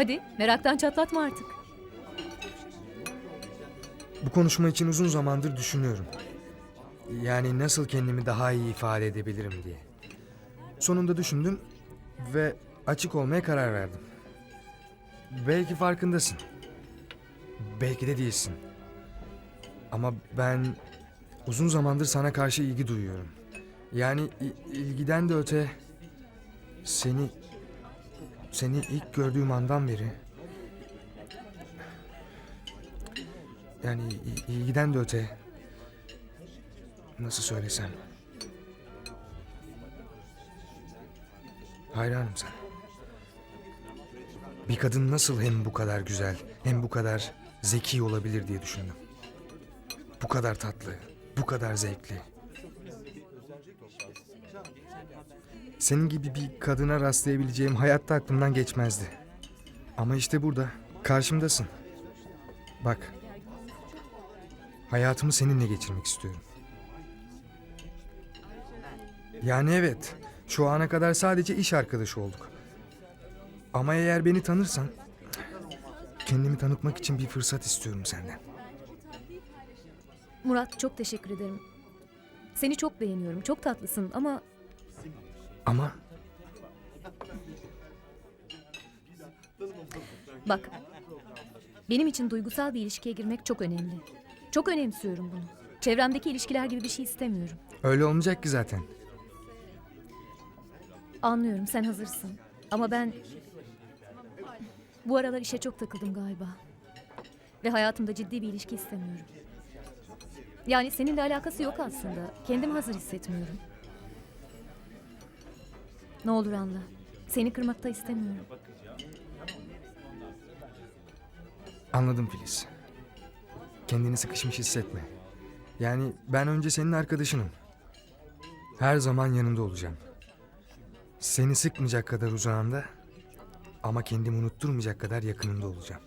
Hadi meraktan çatlatma artık. Bu konuşma için uzun zamandır düşünüyorum. Yani nasıl kendimi daha iyi ifade edebilirim diye. Sonunda düşündüm ve açık olmaya karar verdim. Belki farkındasın. Belki de değilsin. Ama ben uzun zamandır sana karşı ilgi duyuyorum. Yani ilgiden de öte seni seni ilk gördüğüm andan beri yani ilgiden de öte nasıl söylesem hayranım sana. Bir kadın nasıl hem bu kadar güzel hem bu kadar zeki olabilir diye düşündüm. Bu kadar tatlı, bu kadar zevkli. Senin gibi bir kadına rastlayabileceğim hayatta aklımdan geçmezdi. Ama işte burada, karşımdasın. Bak, hayatımı seninle geçirmek istiyorum. Yani evet, şu ana kadar sadece iş arkadaşı olduk. Ama eğer beni tanırsan, kendimi tanıtmak için bir fırsat istiyorum senden. Murat çok teşekkür ederim. Seni çok beğeniyorum. Çok tatlısın ama Ama bak. Benim için duygusal bir ilişkiye girmek çok önemli. Çok önemsiyorum bunu. Çevremdeki ilişkiler gibi bir şey istemiyorum. öyle olmayacak ki zaten. Anlıyorum sen hazırsın. Ama ben bu aralar işe çok takıldım galiba. Ve hayatımda ciddi bir ilişki istemiyorum. Yani seninle alakası yok aslında. Kendim hazır hissetmiyorum. Ne olur anla. Seni kırmak da istemiyorum. Anladım Filiz. Kendini sıkışmış hissetme. Yani ben önce senin arkadaşınım. Her zaman yanında olacağım. Seni sıkmayacak kadar uzağında ama kendimi unutturmayacak kadar yakınında olacağım.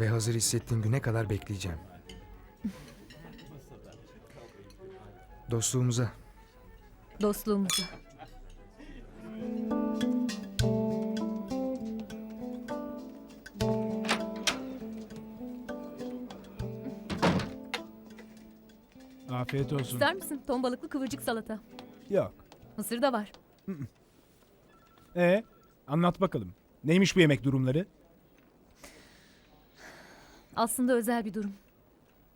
Ve hazır hissettiğin güne kadar bekleyeceğim. Dostluğumuza, Dostluğumuzu. Afiyet olsun. İster misin? Ton balıklı kıvırcık salata. Yok. Mısır da var. E anlat bakalım. Neymiş bu yemek durumları? Aslında özel bir durum.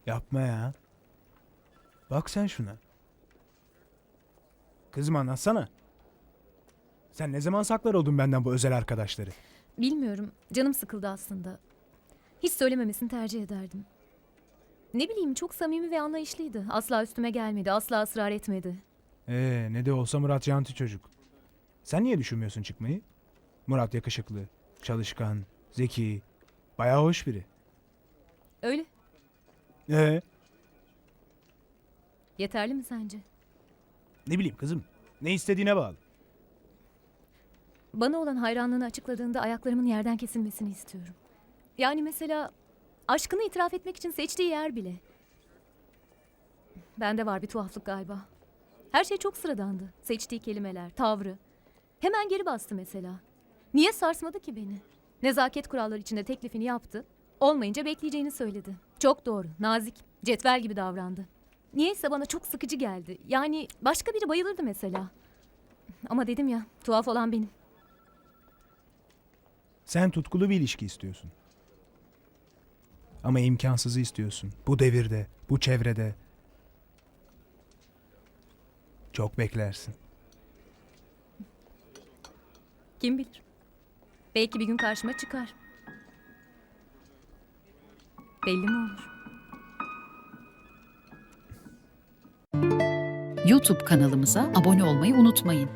Yapma ya. Bak sen şuna. Kızım anlatsana. Sen ne zaman saklar oldun benden bu özel arkadaşları? Bilmiyorum. Canım sıkıldı aslında. Hiç söylememesini tercih ederdim. Ne bileyim çok samimi ve anlayışlıydı. Asla üstüme gelmedi. Asla ısrar etmedi. Ee ne de olsa Murat Canti çocuk. Sen niye düşünmüyorsun çıkmayı? Murat yakışıklı, çalışkan, zeki, bayağı hoş biri. Öyle. Ee Yeterli mi sence? ne bileyim kızım. Ne istediğine bağlı. Bana olan hayranlığını açıkladığında ayaklarımın yerden kesilmesini istiyorum. Yani mesela aşkını itiraf etmek için seçtiği yer bile. Bende var bir tuhaflık galiba. Her şey çok sıradandı. Seçtiği kelimeler, tavrı. Hemen geri bastı mesela. Niye sarsmadı ki beni? Nezaket kuralları içinde teklifini yaptı. Olmayınca bekleyeceğini söyledi. Çok doğru, nazik, cetvel gibi davrandı. Niyeyse bana çok sıkıcı geldi. Yani başka biri bayılırdı mesela. Ama dedim ya, tuhaf olan benim. Sen tutkulu bir ilişki istiyorsun. Ama imkansızı istiyorsun. Bu devirde, bu çevrede. Çok beklersin. Kim bilir? Belki bir gün karşıma çıkar. Belli mi olur? YouTube kanalımıza abone olmayı unutmayın.